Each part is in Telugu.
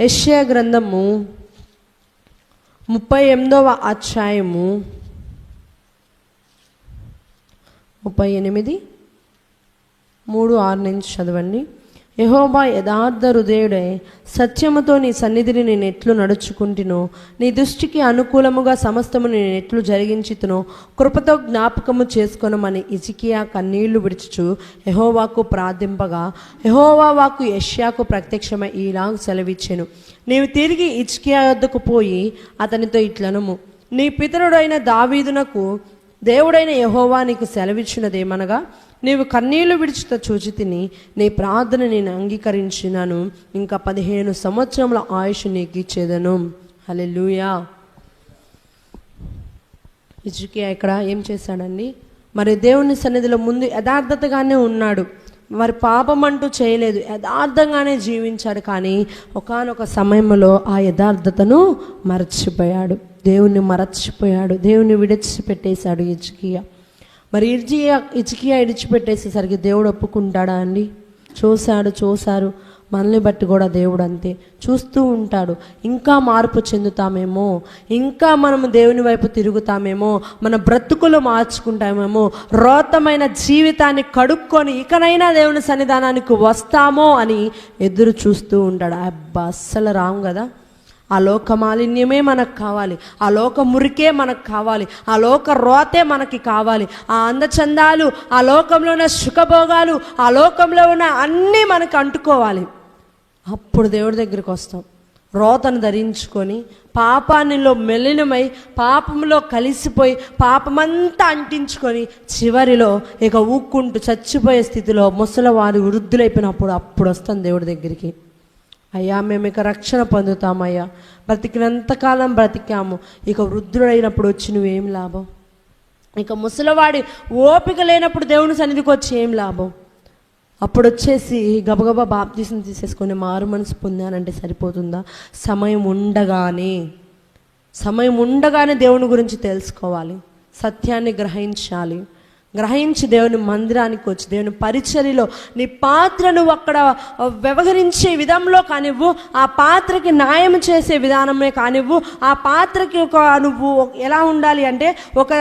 యష్యా గ్రంథము ముప్పై ఎనిమిదవ అధ్యాయము ముప్పై ఎనిమిది మూడు ఆరు నుంచి చదవండి. యహోబా యథార్థ హృదయుడే సత్యముతో నీ సన్నిధిని నేను ఎట్లు నడుచుకుంటునో నీ దృష్టికి అనుకూలముగా సమస్తము నేను ఎట్లు జరిగించుతును కృపతో జ్ఞాపకము చేసుకొనమని ఇజికియా కన్నీళ్ళు విడుచుచు యహోవాకు ప్రార్థింపగా యహోవా వాకు యష్యాకు ప్రత్యక్షమై ఈలాగ సెలవిచ్చెను. నీవు తిరిగి ఇజ్కియా వద్దకు పోయి అతనితో ఇట్లనము. నీ పితరుడైన దావీదునకు దేవుడైన యహోవా నీకు సెలవిచ్చినదేమనగా నీవు కన్నీళ్ళు విడిచిత చూచి తిని నీ ప్రార్థన నేను అంగీకరించినాను ఇంకా పదిహేను సంవత్సరముల ఆయుష్ నీకు ఇచ్చేదను. లూయా ఇజుకియా ఇక్కడ ఏం చేశాడండి? మరి దేవుని సన్నిధిలో ముందు యథార్థతగానే ఉన్నాడు. మరి పాపం అంటూ చేయలేదు. యథార్థంగానే జీవించాడు కానీ ఒకానొక సమయంలో ఆ యథార్థతను మరచిపోయాడు. దేవుణ్ణి మరచిపోయాడు. దేవుణ్ణి విడిచిపెట్టేశాడు ఇజుకియా మరి ఇర్జియా ఇచికియా ఇడిచిపెట్టేసేసరికి దేవుడు ఒప్పుకుంటాడా అండి? చూశాడు చూశారు. మనల్ని బట్టి కూడా దేవుడు అంతే. చూస్తూ ఉంటాడు. ఇంకా మార్పు చెందుతామేమో. ఇంకా మనం దేవుని వైపు తిరుగుతామేమో. మన బ్రతుకులు మార్చుకుంటామేమో. రోతమైన జీవితాన్ని కడుక్కొని ఇకనైనా దేవుని సన్నిధానానికి వస్తామో అని ఎదురు చూస్తూ ఉంటాడు. అబ్బా అస్సలు రాము కదా? ఆ లోక మాలిన్యమే మనకు కావాలి. ఆ లోక మురికే మనకు కావాలి. ఆ లోక రోతే మనకి కావాలి. ఆ అందచందాలు ఆ లోకంలో ఉన్న సుఖభోగాలు ఆ లోకంలో ఉన్న అన్నీ మనకు అంటుకోవాలి. అప్పుడు దేవుడి దగ్గరికి వస్తాం. రోతను ధరించుకొని పాపానిలో మెలినమై పాపంలో కలిసిపోయి పాపమంతా అంటించుకొని చివరిలో ఇక ఊక్కుంటూ చచ్చిపోయే స్థితిలో ముసలివారు వృద్ధులైపోయినప్పుడు అప్పుడు వస్తాం దేవుడి దగ్గరికి. అయ్యా మేము ఇక రక్షణ పొందుతామయ్యా. బ్రతికినంతకాలం బ్రతికాము. ఇక వృద్ధుడైనప్పుడు వచ్చి నువ్వేం లాభం? ఇక ముసలివాడి ఓపిక లేనప్పుడు దేవుని సన్నిధికి వచ్చి ఏం లాభం? అప్పుడు వచ్చేసి గబగబా బాప్తీసం తీసేసుకొని మారు మనసు పొందానంటే సరిపోతుందా? సమయం ఉండగానే సమయం ఉండగానే దేవుని గురించి తెలుసుకోవాలి. సత్యాన్ని గ్రహించాలి. గ్రహించి దేవుని మందిరానికి వచ్చి దేవుని పరిచర్యలో నీ పాత్రను అక్కడ వ్యవహరించే విధంలో కానివ్వు ఆ పాత్రకి న్యాయం చేసే విధానమే కానివ్వు ఆ పాత్రకి ఒక నువ్వు ఎలా ఉండాలి అంటే ఒక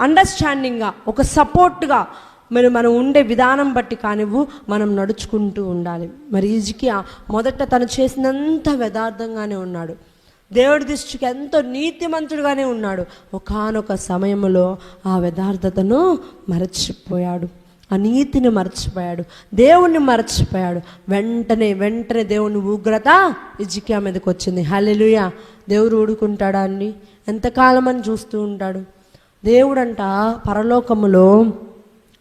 అండర్స్టాండింగ్గా ఒక సపోర్ట్గా మరి మనం ఉండే విధానం బట్టి కానివ్వు మనం నడుచుకుంటూ ఉండాలి. మరి ఈజీకి మొదట తను చేసినంత యథార్థంగానే ఉన్నాడు. దేవుడి దృష్టికి ఎంతో నీతిమంతుడుగానే ఉన్నాడు. ఒకానొక సమయంలో ఆ యథార్థతను మరచిపోయాడు. ఆ నీతిని మరచిపోయాడు. దేవుణ్ణి మరచిపోయాడు. వెంటనే వెంటనే దేవుని ఉగ్రత ఇజికియా మీదకి వచ్చింది. హలెలుయ దేవుడు ఊడుకుంటాడా అండి? ఎంతకాలం అని చూస్తూ ఉంటాడు. దేవుడంట పరలోకములో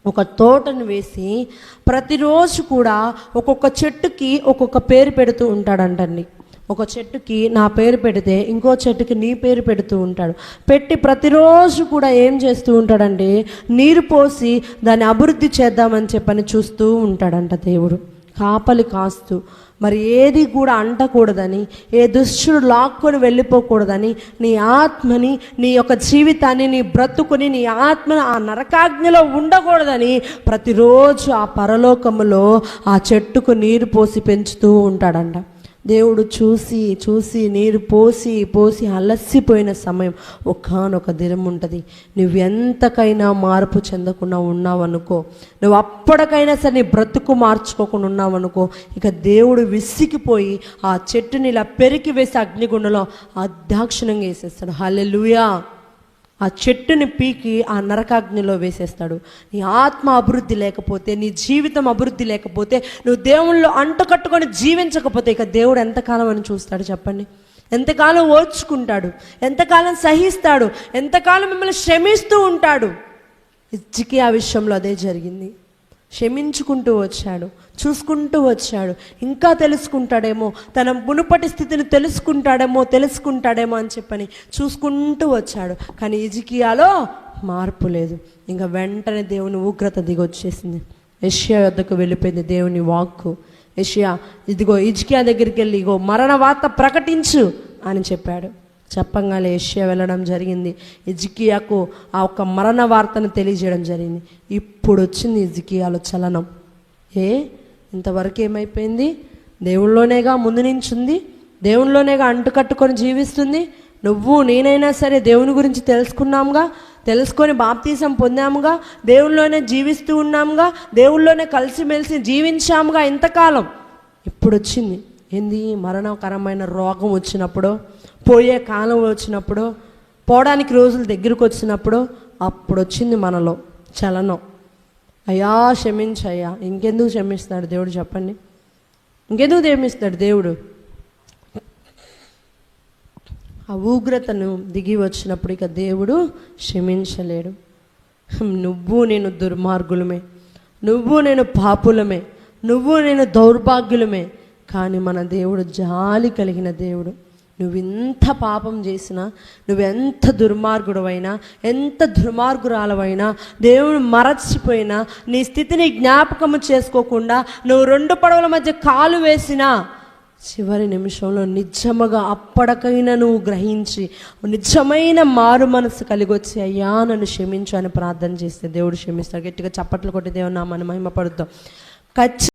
ఒక తోటను వేసి ప్రతిరోజు కూడా ఒక్కొక్క చెట్టుకి ఒక్కొక్క పేరు పెడుతూ ఉంటాడంటండి. ఒక చెట్టుకి నా పేరు పెడితే ఇంకో చెట్టుకి నీ పేరు పెడుతూ ఉంటాడు. పెట్టి ప్రతిరోజు కూడా ఏం చేస్తూ ఉంటాడంటే నీరు పోసి దాన్ని అభివృద్ధి చేద్దామని చెప్పని చూస్తూ ఉంటాడంట దేవుడు. కాపలి కాస్తూ. మరి ఏది కూడా అంటకూడదని ఏ దుష్టుడు లాక్కొని వెళ్ళిపోకూడదని నీ ఆత్మని నీ యొక్క జీవితాన్ని నీ బ్రతుకుని నీ ఆత్మని ఆ నరకాగ్నిలో ఉండకూడదని ప్రతిరోజు ఆ పరలోకములో ఆ చెట్టుకు నీరు పోసి పెంచుతూ ఉంటాడంట. దేవుడు చూసి చూసి నీరు పోసి పోసి అలసిపోయిన సమయం ఒకానొక దినం ఉంటుంది. నువ్వు ఎంతకైనా మార్పు చెందకుండా ఉన్నావనుకో నువ్వు అప్పటికైనా సరే నీ బ్రతుకు మార్చుకోకుండా ఉన్నావనుకో ఇక దేవుడు విసిగిపోయి ఆ చెట్టుని ఇలా పెరికి వేసి అగ్నిగుండలో అధ్యాక్షణంగా వేసేస్తాడు హల్లెలూయా! ఆ చెట్టుని పీకి ఆ నరకాగ్నిలో వేసేస్తాడు. నీ ఆత్మ అభివృద్ధి లేకపోతే నీ జీవితం అభివృద్ధి లేకపోతే నువ్వు దేవుళ్ళు అంటుకట్టుకొని జీవించకపోతే ఇక దేవుడు ఎంతకాలం అని చూస్తాడు చెప్పండి? ఎంతకాలం ఓర్చుకుంటాడు? ఎంతకాలం సహిస్తాడు? ఎంతకాలం మిమ్మల్ని శ్రమిస్తూ ఉంటాడు? ఇచ్చికి ఆ విషయంలో అదే జరిగింది. క్షమించుకుంటూ వచ్చాడు చూసుకుంటూ వచ్చాడు. ఇంకా తెలుసుకుంటాడేమో తన మునుపటి స్థితిని తెలుసుకుంటాడేమో తెలుసుకుంటాడేమో అని చెప్పని చూసుకుంటూ వచ్చాడు. కానీ ఇజికియాలో మార్పు లేదు. ఇంకా వెంటనే దేవుని ఉగ్రత దిగొచ్చేసింది. యష్యా వద్దకు వెళ్ళిపోయింది దేవుని వాక్కు. యష్యా ఇదిగో ఇజికియా దగ్గరికి వెళ్ళి ఇగో మరణ వార్త ప్రకటించు అని చెప్పాడు. చెప్పంగానే ఏషియా వెళ్ళడం జరిగింది. ఇజికియాకు ఆ ఒక్క మరణ వార్తను తెలియజేయడం జరిగింది. ఇప్పుడు వచ్చింది ఇజికియాలో చలనం. ఏ? ఇంతవరకు ఏమైపోయింది? దేవుళ్ళలోనేగా ముందు నుంచి ఉంది దేవునిలోనేగా అంటుకట్టుకొని జీవిస్తుంది. నువ్వు నేనైనా సరే దేవుని గురించి తెలుసుకున్నాముగా తెలుసుకొని బాప్తీసం పొందాముగా దేవునిలోనే జీవిస్తూ ఉన్నాముగా దేవుళ్ళలోనే కలిసిమెలిసి జీవించాముగా ఇంతకాలం. ఇప్పుడు వచ్చింది. ఏంది? మరణకరమైన రోగం వచ్చినప్పుడు పోయే కాలం వచ్చినప్పుడు పోవడానికి రోజులు దగ్గరకు వచ్చినప్పుడు అప్పుడు వచ్చింది మనలో చలనం. అయ్యా క్షమించయ్యా. ఇంకెందుకు క్షమిస్తున్నాడు దేవుడు చెప్పండి? ఇంకెందుకు క్షమిస్తాడు దేవుడు? ఆ ఉగ్రతను దిగి వచ్చినప్పుడు ఇక దేవుడు క్షమించలేడు. నువ్వు నేను దుర్మార్గులమే. నువ్వు నేను పాపులమే. నువ్వు నేను దౌర్భాగ్యులమే. కానీ మన దేవుడు జాలి కలిగిన దేవుడు. నువ్వు ఎంత పాపం చేసినా నువ్వెంత దుర్మార్గుడవైనా ఎంత దుర్మార్గురాలవైనా దేవుడు మరచిపోయినా నీ స్థితిని జ్ఞాపకము చేసుకోకుండా నువ్వు రెండు పడవల మధ్య కాలు వేసినా చివరి నిమిషంలో నిజముగా అప్పటికైనా నువ్వు గ్రహించి నిజమైన మారు మనసు కలిగి వచ్చి అయ్యా నన్ను క్షమించు అని ప్రార్థన చేస్తే దేవుడు క్షమిస్తాడు. గట్టిగా చప్పట్లు కొట్టి దేవుడు నామని మహిమ పడుతాం ఖచ్చితంగా